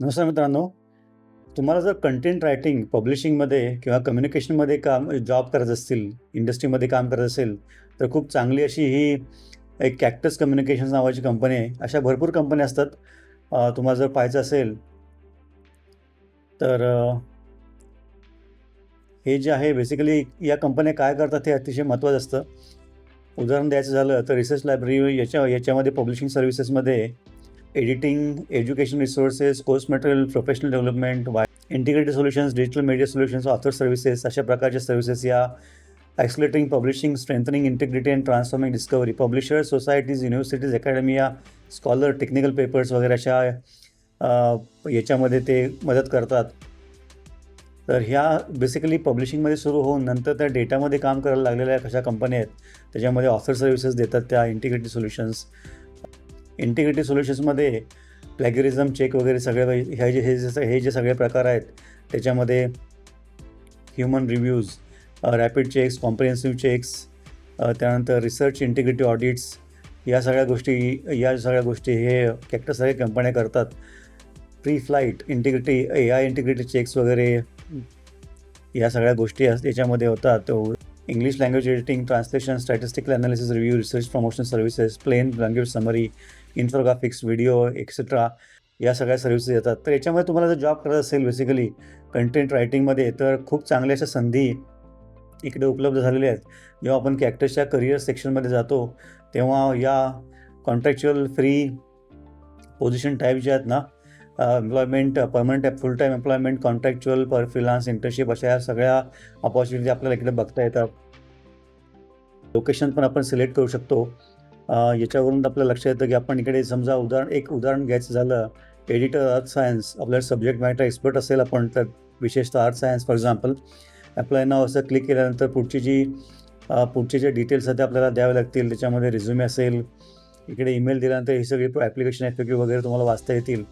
नमस्कार मित्रांनो. तुम्हाला जर कंटेंट रायटिंग पब्लिशिंगमध्ये किंवा कम्युनिकेशनमध्ये काम जॉब करत असतील इंडस्ट्रीमध्ये काम करत असेल तर खूप चांगली अशी ही एक कॅक्टस कम्युनिकेशन्स नावाची कंपनी आहे. अशा भरपूर कंपन्या असतात. तुम्हाला जर पाहायचं असेल तर हे जे आहे बेसिकली या कंपन्या काय करतात हे अतिशय महत्त्वाचं असतं. उदाहरण द्यायचं झालं तर रिसर्च लायब्ररी याच्या याच्यामध्ये publishing सर्व्हिसेसमध्ये editing education resources course material professional development Y integrated solutions digital media solutions author services अशा प्रकारच्या सर्व्हिसेस या accelerating publishing strengthening integrity and transforming discovery publisher societies universities academia scholar technical papers वगैरे अशा याच्यामध्ये ते मदत करतात. तर ह्या बेसिकली पब्लिशिंगमध्ये सुरू होऊन नंतर त्या डेटामध्ये काम करायला लागलेल्या कशा कंपन्या आहेत. त्याच्यामध्ये ऑथर सर्व्हिसेस देतात त्या इंटिग्रेटेड सोल्युशन्स इंटिग्रेटेड सोल्युशन्समध्ये प्लॅगरिझम चेक वगैरे सगळे हे जे हे जे हे जे सगळे प्रकार आहेत त्याच्यामध्ये human reviews rapid checks comprehensive checks त्यानंतर रिसर्च इंटिग्रिटी ऑडिट्स या सगळ्या गोष्टी या सगळ्या गोष्टी हे कॅक्टस सगळ्या कंपन्या करतात. Pre flight integrity A I integrity checks वगैरे या सगळ्या गोष्टी याच्यामध्ये होतात. तो English language editing translation statistical analysis review research promotion services plain language summary infographics video etcetera या सगळ्या सर्व्हिसेस येतात. तर याच्यामध्ये तुम्हाला जर जॉब करत असेल बेसिकली कंटेंट रायटिंगमध्ये तर खूप चांगल्या अशा संधी इकडे उपलब्ध झालेल्या आहेत. जेव्हा आपण कॅक्टसच्या करिअर सेक्शनमध्ये जातो तेव्हा या कॉन्ट्रॅक्च्युअल फ्री पोझिशन टाईप जे आहेत ना employment permanent full time employment contractual पर फ्रीलान्स इंटर्नशिप अशा या सगळ्या ऑपॉर्च्युनिटी आपल्याला इकडे बघता येतात. लोकेशन पण आपण सिलेक्ट करू शकतो. याच्यावरून आपल्या लक्षात येतं की आपण इकडे समजा उदाहरण एक उदाहरण घ्यायचं झालं एडिटर आर्ट सायन्स आपल्याला सब्जेक्ट मॅटर एक्सपर्ट असेल आपण तर विशेषतः art science for example. Apply नाव असं क्लिक केल्यानंतर पुढची जी पुढचे जे डिटेल्स आहेत ते आपल्याला द्यावे लागतील त्याच्यामध्ये रिझ्युमे असेल इकडे ईमेल दिल्यानंतर हे सगळी ॲप्लिकेशन एफ वगैरे तुम्हाला वाचता येतील.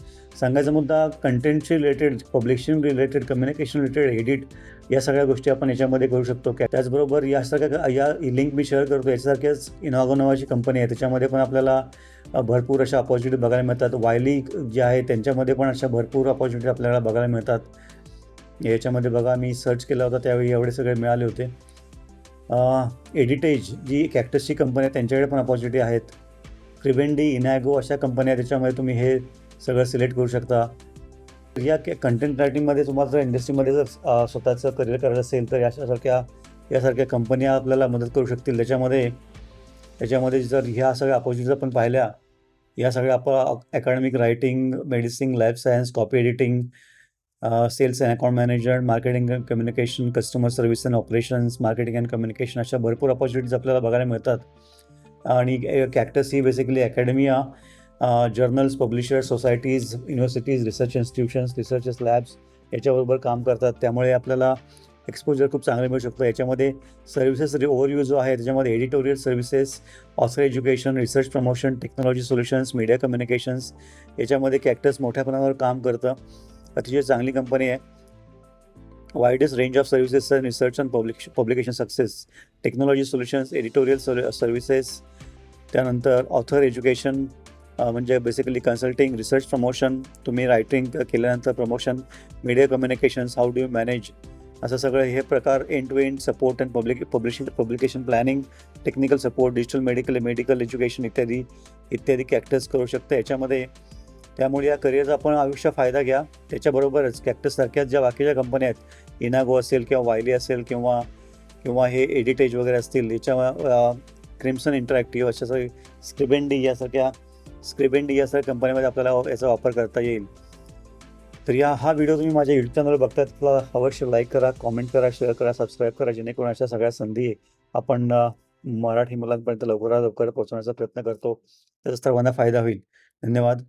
सांगायचा मुद्दा कंटेंटशी related publishing related communication related edit या सगळ्या गोष्टी आपण याच्यामध्ये करू शकतो. की त्याचबरोबर यासारख्या या लिंक मी शेअर करतो याच्यासारख्याच इनॉगो नावाची कंपनी आहे. त्याच्यामध्ये पण आपल्याला भरपूर अशा अपॉर्च्युनिटी बघायला मिळतात. वायली जे आहे त्यांच्यामध्ये पण अशा भरपूर अपॉर्च्युनिटी आपल्याला बघायला मिळतात. याच्यामध्ये बघा मी सर्च केला होता त्यावेळी एवढे सगळे मिळाले होते. एडिटेज जी कॅक्टसची कंपनी आहे त्यांच्याकडे पण अपॉर्च्युनिटी आहेत. क्रिबेंडी इनॅगो अशा कंपन्या त्याच्यामध्ये तुम्ही हे सगळं सिलेक्ट करू शकता. या कंटेंट रायटिंगमध्ये तुम्हाला जर इंडस्ट्रीमध्ये जर स्वतःचं करिअर करायचं असेल तर यासारख्या यासारख्या कंपन्या आपल्याला मदत करू शकतील. त्याच्यामध्ये त्याच्यामध्ये जर ह्या सगळ्या अपॉर्च्युनिटीज आपण पाहिल्या या सगळ्या आपण academic writing medicine life science copy editing sales and account manager marketing and communication customer service and operations marketing and communication अशा भरपूर अपॉर्च्युनिटीज आपल्याला बघायला मिळतात. आणि कॅक्टस ही basically academia journals publishers societies universities research institutions researches labs याच्याबरोबर काम करतात. त्यामुळे आपल्याला एक्सपोजर खूप चांगलं मिळू शकतं. याच्यामध्ये सर्व्हिसेस ओव्हरव्ह्यू जो आहे त्याच्यामध्ये editorial services author education research promotion technology solutions media communications याच्यामध्ये कॅक्टस मोठ्या प्रमाणावर काम करतं. अतिशय चांगली कंपनी आहे. Widest range of services research and public publication success technology solutions editorial services त्यानंतर ऑथर एज्युकेशन म्हणजे बेसिकली कन्सल्टिंग रिसर्च प्रमोशन तुम्ही रायटिंग केल्यानंतर promotion media communications how do you manage असं सगळं हे प्रकार end to end support and public publishing publication planning technical support digital medical medical education इत्यादी इत्यादी कॅक्टस करू शकतं. याच्यामध्ये त्यामुळे या करिअरचा आपण आयुष्य फायदा घ्या. त्याच्याबरोबरच कॅक्टससारख्याच ज्या बाकीच्या कंपन्या आहेत इनागो असेल किंवा वायली असेल किंवा किंवा हे एडिटेज वगैरे असतील याच्या क्रिम्सन इंटरॅक्टिव्ह अशा सगळी स्क्रिबेंडी यासारख्या स्क्रिबेंडी यासारख्या कंपनीमध्ये आपल्याला याचा वापर करता येईल. तर या हा व्हिडिओ तुम्ही माझ्या यूट्यूब चॅनलवर बघतात त्याला अवश्य लाईक करा कॉमेंट करा शेअर करा सबस्क्राईब करा जेणेकरून अशा सगळ्या संधी आपण मराठी मुलांपर्यंत लवकरात लवकर पोहोचवण्याचा प्रयत्न करतो. त्याचा सर्वांना फायदा होईल. धन्यवाद.